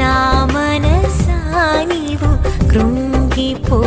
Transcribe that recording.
నా మనసా నీవు కృంగిపోకుమా.